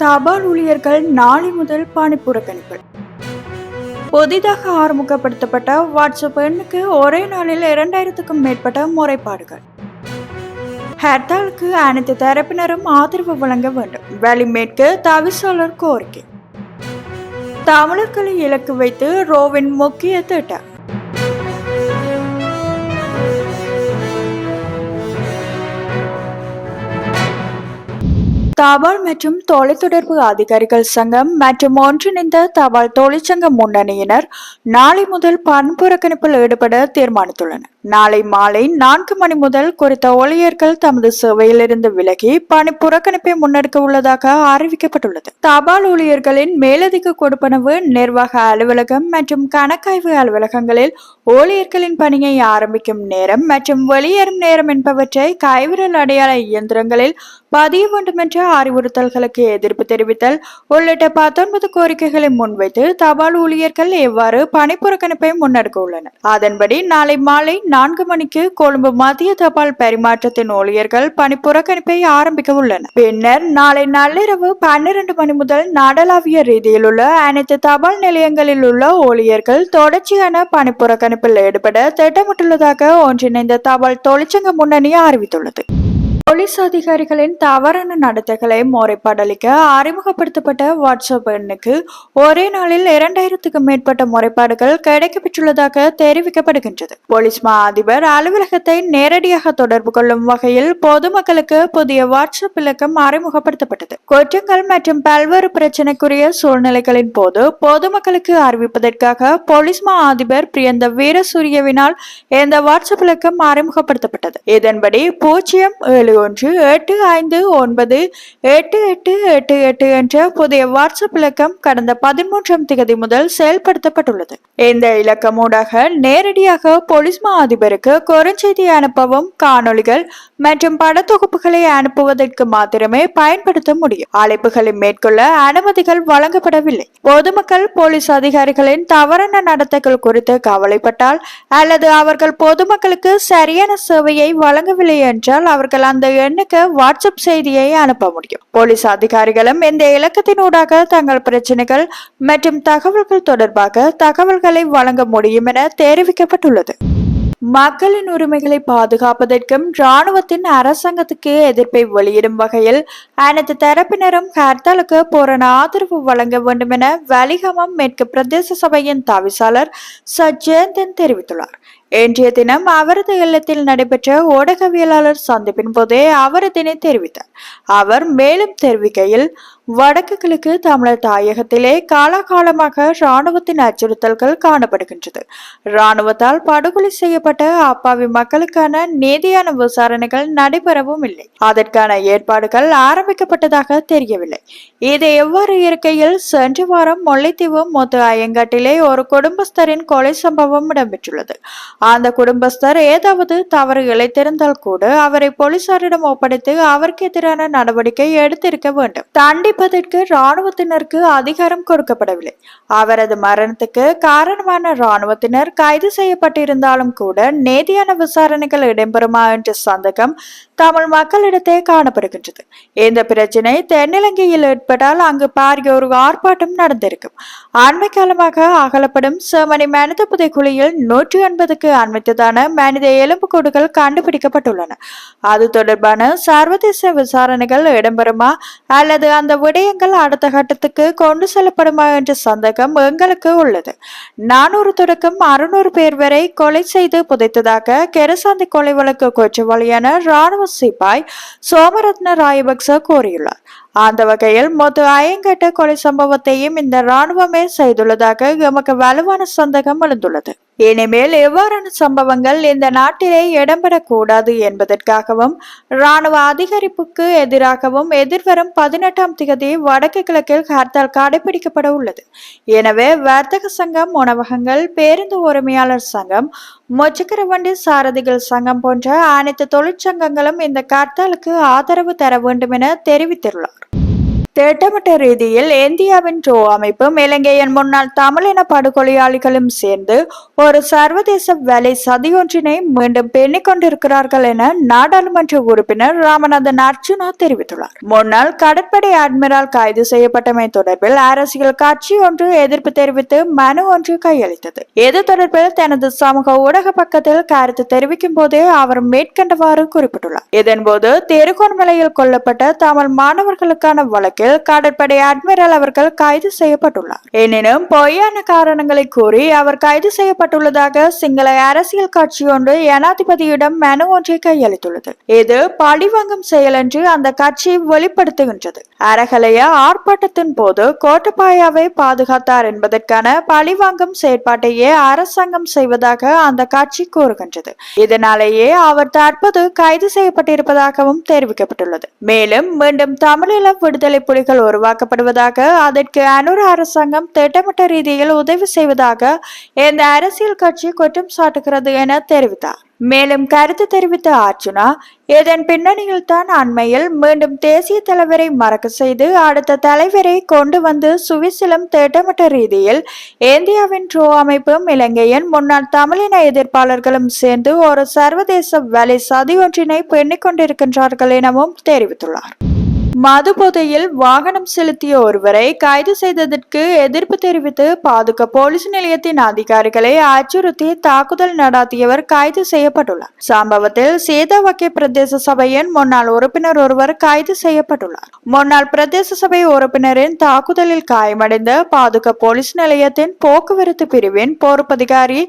தபால் ஊழியர்கள் நாளை முதல் பணி புறக்கணிப்பு புதிதாக ஆரம்பிக்கப்படுத்தப்பட்ட வாட்ஸ்அப் எண்ணுக்கு ஒரே நாளில் இரண்டாயிரத்துக்கும் மேற்பட்ட முறைப்பாடுகள். ஹர்த்தாலுக்கு அனைத்து தரப்பினரும் ஆதரவு வழங்க வேண்டும். வெளிமேற்கு தவிசாளர் கோரிக்கை. தமிழர்களை இலக்கு வைத்து ரோவின் முக்கிய திட்டம். தபால் மற்றும் தொலைத்தொடர்பு அதிகாரிகள் சங்கம் மற்றும் ஒன்றிணைந்த தபால் தொழிற்சங்க முன்னணியினர் நாளை முதல் பண்புறக்கணிப்பில் ஈடுபட தீர்மானித்துள்ளனர். நாளை மாலை நான்கு மணி முதல் குறித்த ஊழியர்கள் தமது சேவையிலிருந்து விலகி பணி புறக்கணிப்பை முன்னெடுக்க உள்ளதாக அறிவிக்கப்பட்டுள்ளது. தபால் ஊழியர்களின் மேலதிக கொடுப்பனவு நிர்வாக அலுவலகம் மற்றும் கணக்காய்வு அலுவலகங்களில் ஊழியர்களின் பணியை ஆரம்பிக்கும் நேரம் மற்றும் வெளியேறும் நேரம் என்பவற்றை கைவிரல் அடையாள இயந்திரங்களில் பதிய வேண்டும் என்ற அறிவுறுத்தல்களுக்கு எதிர்ப்பு தெரிவித்தல் உள்ளிட்ட பத்தொன்பது கோரிக்கைகளை முன்வைத்து தபால் ஊழியர்கள் எவ்வாறு பணிப்புறக்கணிப்பை முன்னெடுக்க உள்ளனர். அதன்படி நாளை மாலை நான்கு மணிக்கு கொழும்பு மத்திய தபால் பரிமாற்றத்தின் ஊழியர்கள் பணிப்புறக்கணிப்பை ஆரம்பிக்க உள்ளனர். பின்னர் நாளை நள்ளிரவு பன்னிரண்டு மணி முதல் நாடளாவிய ரீதியில் உள்ள அனைத்து தபால் நிலையங்களில் உள்ள ஊழியர்கள் தொடர்ச்சியான பணிப்புறக்கணிப்பில் ஈடுபட திட்டமிட்டுள்ளதாக ஒன்றிணைந்த தபால் தொழிற்சங்க முன்னணி அறிவித்துள்ளது. போலீஸ் அதிகாரிகளின் தவறான நடத்தைகளை முறைப்பாடளிக்க அறிமுகப்படுத்தப்பட்ட வாட்ஸ்அப் எண்ணுக்கு ஒரே நாளில் இரண்டாயிரத்துக்கும் மேற்பட்ட முறைப்பாடுகள் கிடைக்கப்பெற்றுள்ளதாக தெரிவிக்கப்படுகின்றது. போலீஸ் மா அதிபர் அலுவலகத்தை நேரடியாக தொடர்பு கொள்ளும் வகையில் பொதுமக்களுக்கு புதிய வாட்ஸ்அப் இலக்கம் அறிமுகப்படுத்தப்பட்டது. குற்றங்கள் மற்றும் பல்வேறு பிரச்சனைக்குரிய சூழ்நிலைகளின் போது பொதுமக்களுக்கு அறிவிப்பதற்காக போலீஸ் மா அதிபர் பிரியந்த வீரசூரியவினால் இந்த வாட்ஸ்அப் இலக்கம் அறிமுகப்படுத்தப்பட்டது. இதன்படி பூஜ்ஜியம் ஏழு ஒன்று எட்டு ஐந்து ஒன்பது எட்டு எட்டு எட்டு எட்டு என்ற புதிய வாட்ஸ்அப் இலக்கம் கடந்த பதிமூன்றாம் திகதி முதல் செயல்படுத்தப்பட்டுள்ளது. இந்த இலக்கம் ஊடாக நேரடியாக போலீஸ் மா அதிபருக்கு குறுஞ்செய்தி அனுப்பவும் காணொலிகள் மற்றும் படத்தொகுப்புகளை அனுப்புவதற்கு மாத்திரமே பயன்படுத்த முடியும். அழைப்புகளை மேற்கொள்ள அனுமதிகள் வழங்கப்படவில்லை. பொதுமக்கள் போலீஸ் அதிகாரிகளின் தவறான நடத்தைகள் குறித்து கவலைப்பட்டால் அல்லது அவர்கள் பொதுமக்களுக்கு சரியான சேவையை வழங்கவில்லை என்றால் அவர்கள் அந்த எண்ணுக்கு வாட்ஸ்அப் செய்தியை அனுப்ப முடியும். போலீஸ் அதிகாரிகளும் இந்த இலக்கத்தினூடாக தங்கள் பிரச்சனைகள் மற்றும் தகவல்கள் தொடர்பாக தகவல்களை வழங்க முடியும் என தெரிவிக்கப்பட்டுள்ளது. மக்களின் உரிமைகளை பாதுகாப்பதற்கும் இராணுவத்தின் அரசாங்கத்துக்கு எதிர்ப்பை வெளியிடும் வகையில் அனைத்து தரப்பினரும் ஹர்த்தாலுக்கு பூரண ஆதரவு வழங்க வேண்டும் என வலிகமம் மேற்கு பிரதேச சபையின் தவிசாளர் சஜேந்தன் தெரிவித்துள்ளார். இன்றைய தினம் அவரது இல்லத்தில் நடைபெற்ற ஊடகவியலாளர் சந்திப்பின் போதே அவர் இதனை தெரிவித்தார். அவர் மேலும் தெரிவிக்கையில் வடக்கு கிழக்கு தமிழர் தாயகத்திலே காலகாலமாக இராணுவத்தின் அச்சுறுத்தல்கள் காணப்படுகின்றது. இராணுவத்தால் படுகொலை செய்யப்பட்ட அப்பாவி மக்களுக்கான நீதியான விசாரணைகள் நடைபெறவும் இல்லை. அதற்கான ஏற்பாடுகள் ஆரம்பிக்கப்பட்டதாக தெரியவில்லை. இது எவ்வாறு இருக்கையில் சென்ற வாரம் முல்லைத்தீவு முத்து ஐயங்காட்டிலே ஒரு குடும்பஸ்தரின் கொலை சம்பவம் இடம்பெற்றுள்ளது. அந்த குடும்பஸ்தர் ஏதாவது தவறு இழைத்திருந்தால் கூட அவரை போலீசாரிடம் ஒப்படைத்து அவருக்கு எதிரான நடவடிக்கை எடுத்திருக்க வேண்டும். தண்டிப்பதற்கு இராணுவத்தினருக்கு அதிகாரம் கொடுக்கப்படவில்லை. அவரது மரணத்துக்கு காரணமான இராணுவத்தினர் கைது செய்யப்பட்டிருந்தாலும் கூட நேதியான விசாரணைகள் இடம்பெறுமா என்ற சந்தேகம் தமிழ் மக்களிடத்தே காணப்படுகின்றது. இந்த பிரச்சினை தென்னிலங்கையில் ஏற்பட்டால் அங்கு பாரிய ஒரு ஆர்ப்பாட்டம் நடந்திருக்கும். அண்மை காலமாக அகலப்படும் செமணி மனித புதைக்குழியில் நூற்றி எண்பதுக்கு அண்மைத்ததான மனித எலும்புக்கூடுகள் கண்டுபிடிக்கப்பட்டுள்ளன. அது தொடர்பான சர்வதேச விசாரணைகள் இடம்பெறுமா? அல்லது அந்த விடயங்கள் அடுத்த கட்டத்துக்கு கொண்டு செல்லப்படுமா என்ற சந்தேகம் எங்களுக்கு உள்ளது. நானூறு தொடக்கம் அறுநூறு பேர் வரை கொலை செய்து புதைத்ததாக கெரசாந்தி கொலை வழக்கு குற்றவாளியான ராணுவ சிப்பாய் சோமரத்ன ராயபக்ச கூறியுள்ளார். அந்த வகையில் மொத்த ஐயங்கட்ட கொலை சம்பவத்தையும் இந்த ராணுவமே செய்துள்ளதாக எமக்கு வலுவான சந்தேகம் எழுந்துள்ளது. இனிமேல் எவ்வாறான சம்பவங்கள் இந்த நாட்டிலே இடம்பெறக்கூடாது என்பதற்காகவும் இராணுவ அதிகரிப்புக்கு எதிராகவும் எதிர்வரும் பதினெட்டாம் திகதி வடக்கு கிழக்கில் ஹர்த்தால் கடைபிடிக்கப்பட உள்ளது. எனவே வர்த்தக சங்கம் உணவகங்கள் பேருந்து உரிமையாளர் சங்கம் முச்சக்கர வண்டி சாரதிகள் சங்கம் போன்ற அனைத்து தொழிற்சங்கங்களும் இந்த ஹர்த்தாலுக்கு ஆதரவு தர வேண்டும் என தெரிவித்துள்ளார். திட்டமிட்ட ரீதியில் இந்தியாவின் ரோ அமைப்பும் இலங்கையின் முன்னாள் தமிழின படுகொலையாளிகளும் சேர்ந்து ஒரு சர்வதேச வேலை சதியொன்றினை மீண்டும் பெண்ணிக் கொண்டிருக்கிறார்கள் என நாடாளுமன்ற உறுப்பினர் ராமநாதன் அர்ஜுனா தெரிவித்துள்ளார். முன்னாள் கடற்படை அட்மிரால் கைது செய்யப்பட்டமை தொடர்பில் அரசியல் கட்சி ஒன்று எதிர்ப்பு தெரிவித்து மனு ஒன்று கையளித்தது. இது தொடர்பில் தனது சமூக ஊடக பக்கத்தில் கருத்து தெரிவிக்கும் போதே அவர் மேற்கண்டவாறு குறிப்பிட்டுள்ளார். இதன்போது திருகோணமலையில் கொல்லப்பட்ட தமிழ் மாணவர்களுக்கான வழக்கில் கடற்படை அட்மிரல் அவர்கள் கைது செய்யப்பட்டுள்ளார். எனினும் பொய்யான காரணங்களை கூறி அவர் கைது செய்யப்பட்டுள்ளதாக சிங்கள அரசியல் கட்சி ஒன்று ஜனாதிபதியிடம் மனு ஒன்றை கையளித்துள்ளது. இது பழிவாங்கும் செயல் என்று அந்த கட்சி வெளிப்படுத்துகின்றது. அரகலைய ஆர்ப்பாட்டத்தின் போது கோட்டபாயாவை பாதுகாத்தார் என்பதற்கான பழிவாங்கும் செயற்பாட்டையே அரசாங்கம் செய்வதாக அந்த கட்சி கூறுகின்றது. இதனாலேயே அவர் தற்போது கைது செய்யப்பட்டிருப்பதாகவும் தெரிவிக்கப்பட்டுள்ளது. மேலும் மீண்டும் தமிழீழ விடுதலை புலி புலிகள் உருவாக்கப்படுவதாக அதற்கு அனுர அரசாங்கம் திட்டமிட்ட ரீதியில் உதவி செய்வதாக இந்த அரசியல் கட்சி குற்றம் சாட்டுகிறது என தெரிவித்தார். மேலும் கருத்து தெரிவித்த அர்ஜுனா இதன் பின்னணியில் தான் அண்மையில் மீண்டும் தேசிய தலைவரை மறக்க செய்து அடுத்த தலைவரை கொண்டு வந்து சுவிசிலம் திட்டமிட்ட ரீதியில் இந்தியாவின் ட்ரோ அமைப்பும் இலங்கையின் முன்னாள் தமிழின எதிர்ப்பாளர்களும் சேர்ந்து ஒரு சர்வதேச வேலை சதி ஒன்றினை பெண்ணிக் கொண்டிருக்கின்றார்கள் எனவும் தெரிவித்துள்ளார். மது போதையில் வாகனம் செலுத்திய ஒருவரை கைது செய்ததற்கு எதிர்ப்பு தெரிவித்து பாதுகா போலீஸ் நிலையத்தின் அதிகாரிகளை அச்சுறுத்தி தாக்குதல் நடாத்தியவர் கைது செய்யப்பட்டுள்ளார். சம்பவத்தில் சேதாவக்கிய பிரதேச சபையின் முன்னாள் உறுப்பினர் ஒருவர் கைது செய்யப்பட்டுள்ளார். முன்னாள் பிரதேச சபை உறுப்பினரின் தாக்குதலில் காயமடைந்த பாதுகா போலீஸ் நிலையத்தின் போக்குவரத்து பிரிவின் பொறுப்பதிகாரி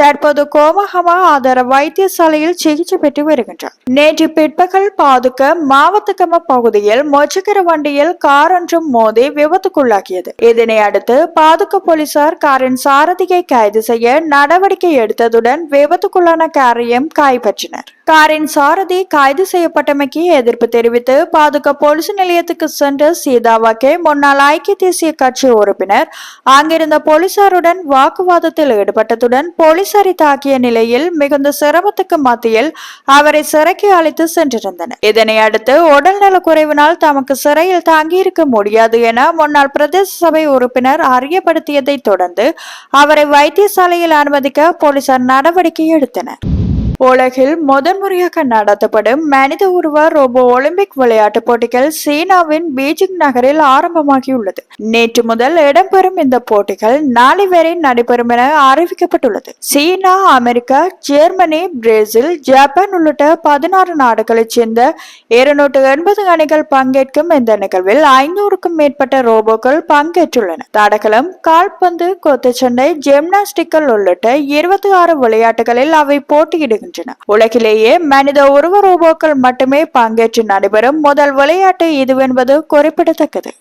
தற்போது கோமஹமா ஆதார வைத்தியசாலையில் சிகிச்சை பெற்று வருகின்றார். நேற்று பிற்பகல் பாதுக்க மாவத்துக்கம பகுதியில் முச்சக்கர வண்டியில் கார் ஒன்றும் மோதி விபத்துக்குள்ளாக்கியது. இதனை அடுத்து பாதுக்க போலீசார் காரின் சாரதியை கைது செய்ய நடவடிக்கை எடுத்ததுடன் விபத்துக்குள்ளான காரையும் கைப்பற்றினர். காரின் சாரதி கைது செய்யப்பட்டமைக்கு எதிர்ப்பு தெரிவித்து பாதுகா போலீஸ் நிலையத்துக்கு சென்ற சீதாவாக்கே முன்னாள் ஐக்கிய தேசிய கட்சி உறுப்பினர் அங்கிருந்த போலீசாருடன் வாக்குவாதத்தில் ஈடுபட்டதுடன் போலீசாரை தாக்கிய நிலையில் மிகுந்த சிரமத்துக்கு மத்தியில் அவரை சிறைக்கு அழைத்து சென்றிருந்தனர். இதனை அடுத்து உடல்நல குறைவினால் தமக்கு சிறையில் தங்கியிருக்க முடியாது என முன்னாள் பிரதேச சபை உறுப்பினர் அறியப்படுத்தியதை தொடர்ந்து அவரை வைத்தியசாலையில் அனுமதிக்க போலீசார் நடவடிக்கை எடுத்தனர். உலகில் முதன்முறையாக நடத்தப்படும் மனித உருவ ரோபோ ஒலிம்பிக் விளையாட்டுப் போட்டிகள் சீனாவின் பீஜிங் நகரில் ஆரம்பமாகியுள்ளது. நேற்று முதல் இடம்பெறும் இந்த போட்டிகள் நாளை வரை நடைபெறும் என அறிவிக்கப்பட்டுள்ளது. China America Germany Brazil Japan உள்ளிட்ட பதினாறு நாடுகளைச் சேர்ந்த இருநூற்று எண்பது அணிகள் பங்கேற்கும் இந்த நிகழ்வில் ஐநூறுக்கும் மேற்பட்ட ரோபோக்கள் பங்கேற்றுள்ளன. தடகளம் கால்பந்து கொத்துச்சண்டை ஜிம்னாஸ்டிக்கல் உள்ளிட்ட இருபத்தி ஆறு விளையாட்டுகளில் அவை போட்டியிடுகின்றன. உலகிலேயே மனித உருவ ரோபோக்கள் மட்டுமே பங்கேற்று நடைபெறும் முதல் விளையாட்டு இதுவென்பது குறிப்பிடத்தக்கது.